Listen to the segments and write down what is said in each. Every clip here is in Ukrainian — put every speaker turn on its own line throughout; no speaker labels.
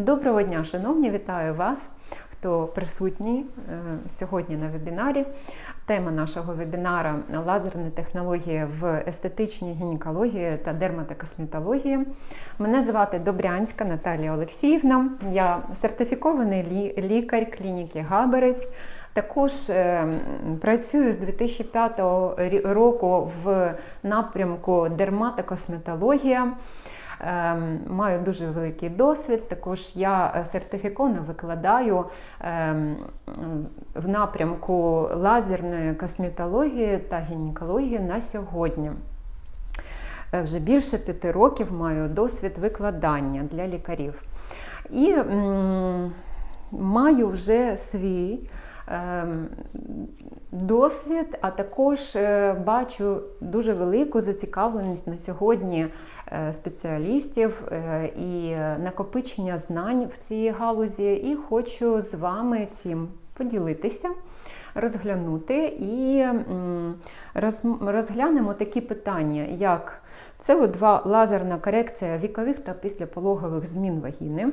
Доброго дня, шановні, вітаю вас, хто присутній е, сьогодні на вебінарі. Тема нашого вебінара лазерні технології в естетичній гінекології та дерматокосметології. Мене звати Добрянська Наталія Олексіївна. Я сертифікований лікар клініки Габерець. Також е, працюю з 2005 року в напрямку дерматокосметологія. Ем, Маю дуже великий досвід. Також я е, сертифіковано викладаю ем, в напрямку лазерної косметології та гінекології на сьогодні. Е, Вже більше п'яти років маю досвід викладання для лікарів. І маю вже свій ем, досвід, а також е, бачу дуже велику зацікавленість на сьогодні е, спеціалістів е, і накопичення знань в цій галузі, і хочу з вами цим поділитися. Розглянути і розглянемо такі питання, як СО2 лазерна корекція вікових та післяпологових змін вагіни,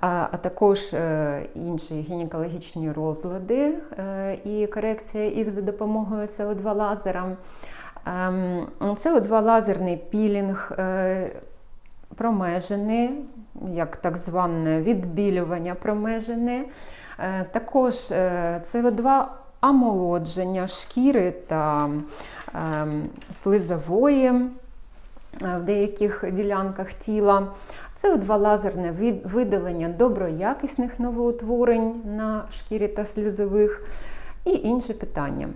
а також е, інші гінекологічні розлади е, і корекція їх за допомогою СО2 лазера. Ем, СО2 лазерний пілінг е, промежини, як так зване відбілювання промежини. Також е, СО2 омолодження шкіри та ем, слизової в деяких ділянках тіла. СО2 лазерне видалення доброякісних новоутворень на шкірі та слізових і інші питання.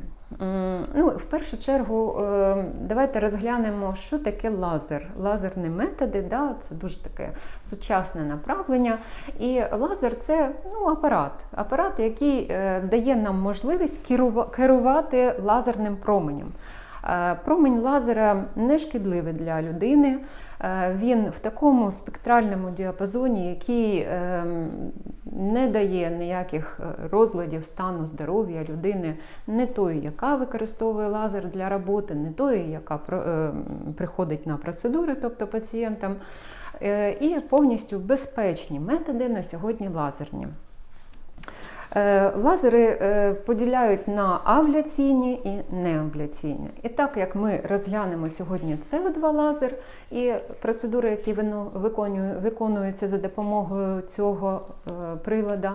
Ну, в першу чергу, е, давайте розглянемо, що таке лазер. Лазерні методи, да, це дуже таке сучасне направлення. І лазер це ну, апарат, апарат, який е, дає нам можливість керувати лазерним променем. Е, Промінь лазера не шкідливий для людини. Е, Він в такому спектральному діапазоні, який е, не дає ніяких е, розладів стану здоров'я людини, не тої, яка використовує лазер для роботи, не тої, яка приходить на процедури, тобто пацієнтам. І повністю безпечні методи на сьогодні лазерні. Е, Лазери е, поділяють на абляційні і неабляційні. І так як ми розглянемо сьогодні СО2 лазер і процедури, які виконуються за допомогою цього е, прилада,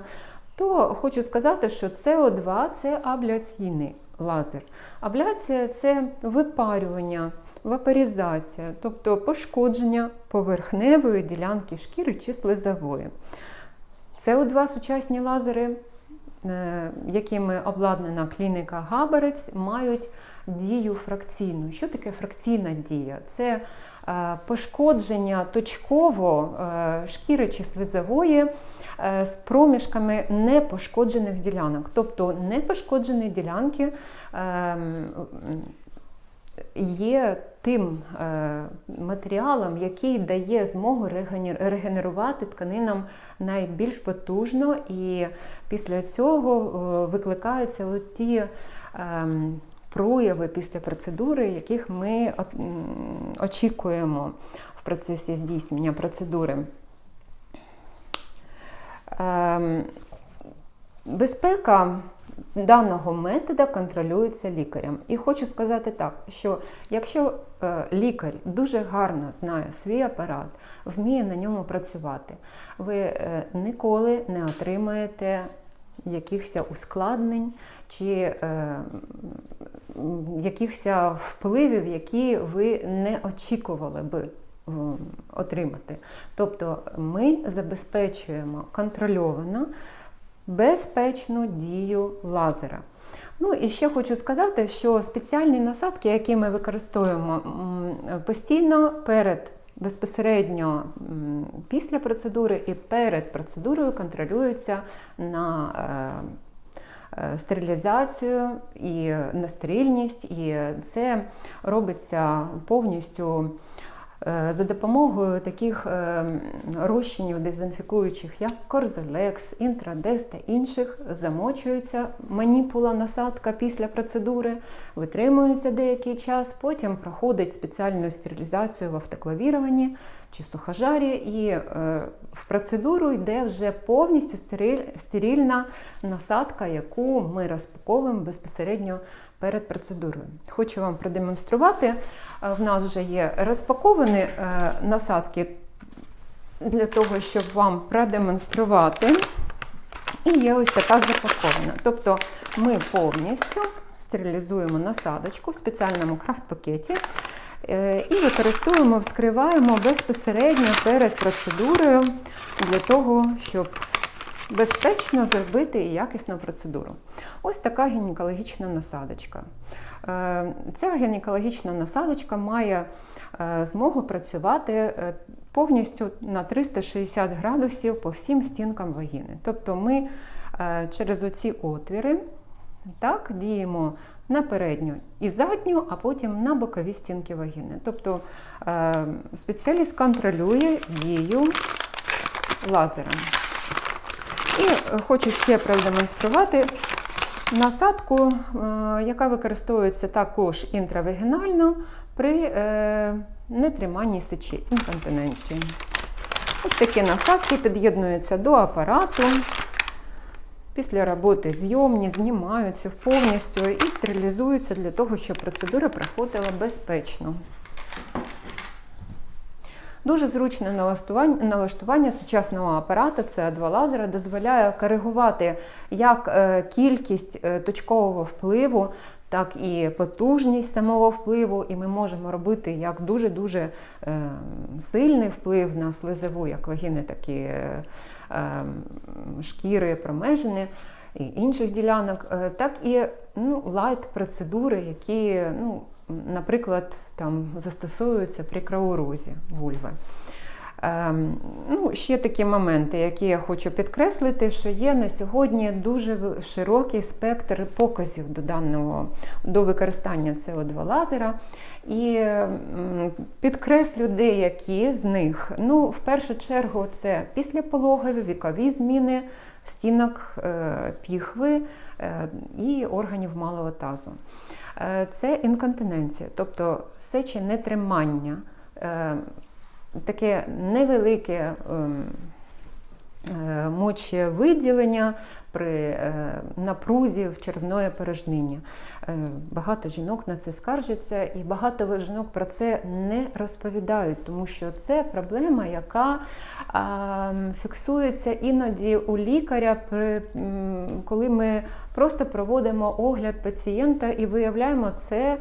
то хочу сказати, що СО2 це абляційний лазер. Абляція це випарювання, вапоризація, тобто пошкодження поверхневої ділянки шкіри чи слизової. СО2 сучасні лазери, якими обладнана клініка Габарець, мають дію фракційну. Що таке фракційна дія? Це е, пошкодження точково е, шкіри чи слизової е, з проміжками непошкоджених ділянок. Тобто непошкоджені ділянки ем, є тим е, матеріалом, який дає змогу регенерувати тканинам найбільш потужно, і після цього е, викликаються ті ем, прояви після процедури, яких ми очікуємо в процесі здійснення процедури. Ем, Безпека даного метода контролюється лікарем. І хочу сказати так, що якщо е, лікар дуже гарно знає свій апарат, вміє на ньому працювати, ви е, ніколи не отримаєте якихось ускладнень чи е, якихось впливів, які ви не очікували би отримати. Тобто ми забезпечуємо контрольовано безпечну дію лазера. Ну і ще хочу сказати, що спеціальні насадки, які ми використовуємо постійно перед безпосередньо після процедури і перед процедурою контролюються на е, е, стерилізацію і на стерильність, і це робиться повністю за допомогою таких е, розчинів дезінфікуючих, як Корзелекс, Інтрадес та інших, замочується маніпула, насадка після процедури, витримується деякий час, потім проходить спеціальну стерилізацію в автоклавіруванні чи сухожарі, і е, в процедуру йде вже повністю стериль, стерильна насадка, яку ми розпаковуємо безпосередньо перед процедурою. Хочу вам продемонструвати. Е, В нас вже є розпаковані е, насадки для того, щоб вам продемонструвати. І є ось така запакована. Тобто ми повністю стерилізуємо насадочку в спеціальному крафт-пакеті і використовуємо, вскриваємо безпосередньо перед процедурою для того, щоб безпечно зробити якісну процедуру. Ось така гінекологічна насадочка. Е, Ця гінекологічна насадочка має е, змогу працювати е, повністю на 360 градусів по всім стінкам вагіни. Тобто ми е, через оці отвіри так, діємо на передню і задню, а потім на бокові стінки вагіни. Тобто е, спеціаліст контролює дію лазером. І хочу ще продемонструвати насадку, е, яка використовується також інтравагінально при е, нетриманні сечі інконтиненції. Ось такі насадки під'єднуються до апарату. Після роботи зйомні, знімаються повністю і стерилізуються для того, щоб процедура проходила безпечно. Дуже зручне налаштування, налаштування сучасного апарата CO2 лазера дозволяє коригувати як е, кількість е, точкового впливу, так і потужність самого впливу, і ми можемо робити як дуже-дуже е, сильний вплив на слизову, як вагіни, так і е, е, шкіри, промежини і інших ділянок, так і ну, лайт-процедури, які, ну, наприклад, там застосовуються при кровоурозі вульви. Ем, ну, ще такі моменти, які я хочу підкреслити, що є на сьогодні дуже широкий спектр показів до даного до використання СО2 лазера. І підкреслю деякі з них. Ну, в першу чергу, це післяпологові вікові зміни стінок е, піхви е, і органів малого тазу. Е, Це інконтиненція, тобто сечі-нетримання, е, таке невелике ем, е, мочевиділення при е, напрузі в червної порожнині. Е, Багато жінок на це скаржаться, і багато жінок про це не розповідають, тому що це проблема, яка фіксується іноді у лікаря, коли ми просто проводимо огляд пацієнта і виявляємо це.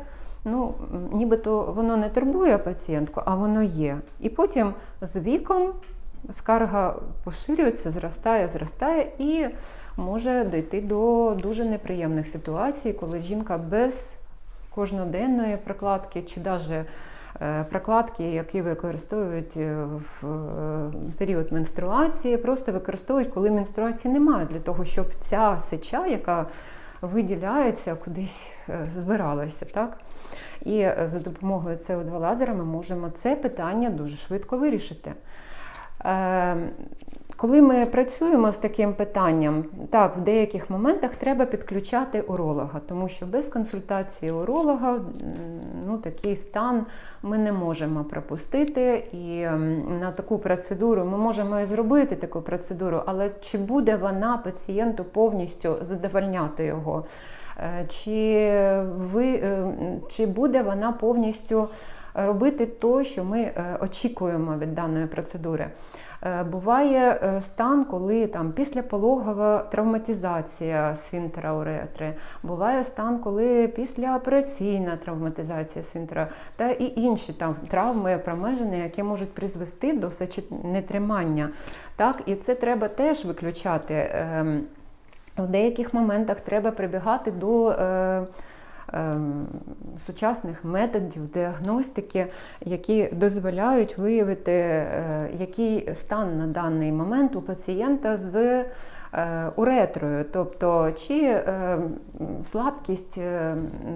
Ну, нібито воно не турбує пацієнтку, а воно є. І потім з віком скарга поширюється, зростає, зростає і може дійти до дуже неприємних ситуацій, коли жінка без кожноденної прокладки чи навіть прокладки, які використовують е, в е, період менструації, просто використовують, коли менструації немає, для того, щоб ця сеча, яка виділяється, кудись е, збиралася. Так? І е, за допомогою СО2 лазера ми можемо це питання дуже швидко вирішити. Коли ми працюємо з таким питанням, так, в деяких моментах треба підключати уролога, тому що без консультації уролога ну, такий стан ми не можемо пропустити. І на таку процедуру ми можемо і зробити таку процедуру, але чи буде вона пацієнту повністю задовольняти його? Е, Чи, ви, е, чи буде вона повністю робити то, що ми е, очікуємо від даної процедури? Е, Буває е, стан, коли там післяпологова травматизація сфінктера уретри, буває стан, коли післяопераційна травматизація сфінктера та і інші там травми промежини, які можуть призвести до нетримання. Так, і це треба теж виключати. Ем, В деяких моментах треба прибігати до. Ем, Сучасних методів діагностики, які дозволяють виявити, е, який стан на даний момент у пацієнта з е, уретрою, тобто чи е, слабкість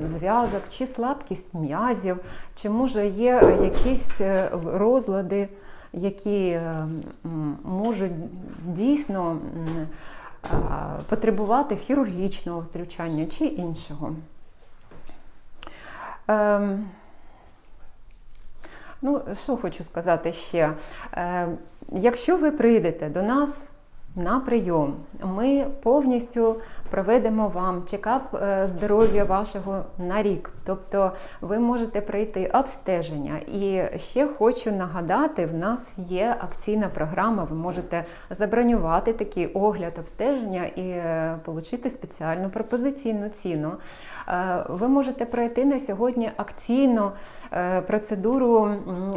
зв'язок, чи слабкість м'язів, чи може є якісь розлади, які можуть дійсно потребувати хірургічного втручання чи іншого. Ем, Ну, що хочу сказати ще. Ем, якщо ви прийдете до нас на прийом, ми повністю проведемо вам чекап е, здоров'я вашого на рік. Тобто ви можете пройти обстеження. І ще хочу нагадати: в нас є акційна програма. Ви можете забронювати такий огляд обстеження і е, отримати спеціальну пропозиційну ціну. Е, Ви можете пройти на сьогодні акційну процедуру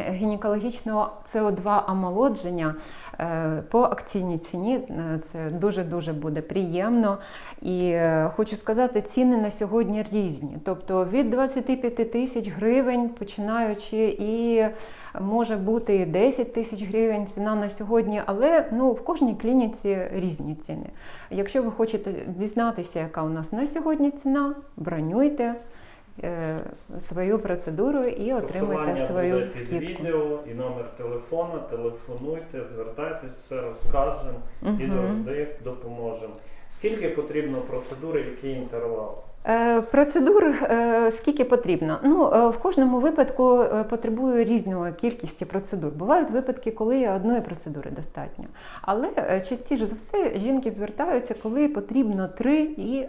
гінекологічного СО2 омолодження по акційній ціні. Це дуже-дуже буде приємно. І е, хочу сказати, ціни на сьогодні різні. Тобто від 25 тисяч гривень, починаючи і може бути і 10 тисяч гривень ціна на сьогодні, але ну, в кожній клініці різні ціни. Якщо ви хочете дізнатися, яка у нас на сьогодні ціна, бронюйте е, свою процедуру і отримайте свою
буде під
скидку.
відео і номер телефона. Телефонуйте, звертайтесь, все розкажемо і
Мгм.
завжди допоможемо. Скільки потрібно процедури, який інтервал?
Е, Процедур е, скільки потрібно? Ну, е, в кожному випадку потребує різної кількості процедур. Бувають випадки, коли одної процедури достатньо. Але частіше за все жінки звертаються, коли потрібно три і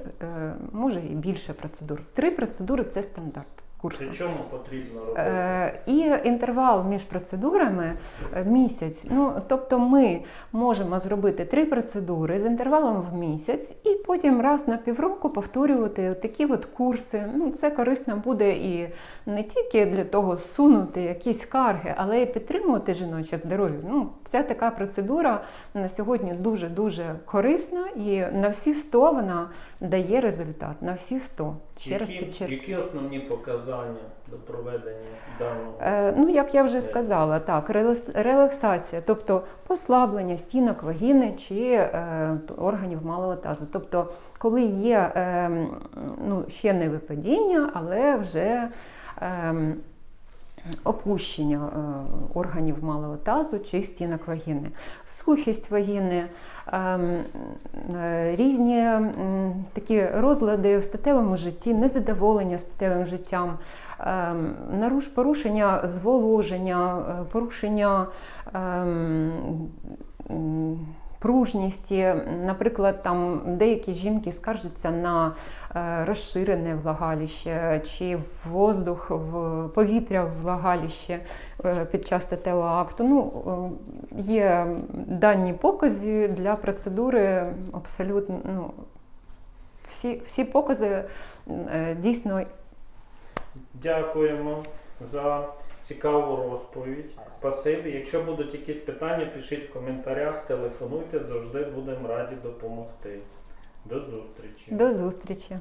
може і більше процедур. Три процедури це стандарт курсу.
Чому потрібно робити?
Е, І інтервал між процедурами е, місяць. Ну, тобто ми можемо зробити три процедури з інтервалом в місяць, і потім раз на півроку повторювати такі от курси. Ну, це корисно буде і не тільки для того сунути якісь скарги, але й підтримувати жіноче здоров'я. Ну, ця така процедура на сьогодні дуже дуже корисна, і на всі 100 вона дає результат. На всі 100. Ще раз
які, які основні показання до проведення даного?
Е, Ну, як я вже сказала, так, релакс- релаксація, тобто послаблення стінок вагіни чи е, органів малого тазу. Тобто, коли є е, ну, ще не випадіння, але вже е, опущення е, органів малого тазу чи стінок вагіни, сухість вагіни, ем, е, різні такі розлади в статевому житті, незадоволення статевим життям, ем, порушення зволоження, е, порушення. Пружність, наприклад, там деякі жінки скаржаться на е, розширене влагаліще чи воздух в повітря в влагаліще е, під час акту. Ну, е, є дані покази для процедури абсолютно ну, всі, всі покази дійсно
Дякуємо за цікаву розповідь. Спасибі. Якщо будуть якісь питання, пишіть в коментарях, телефонуйте, завжди будемо раді допомогти. До зустрічі.
до зустрічі.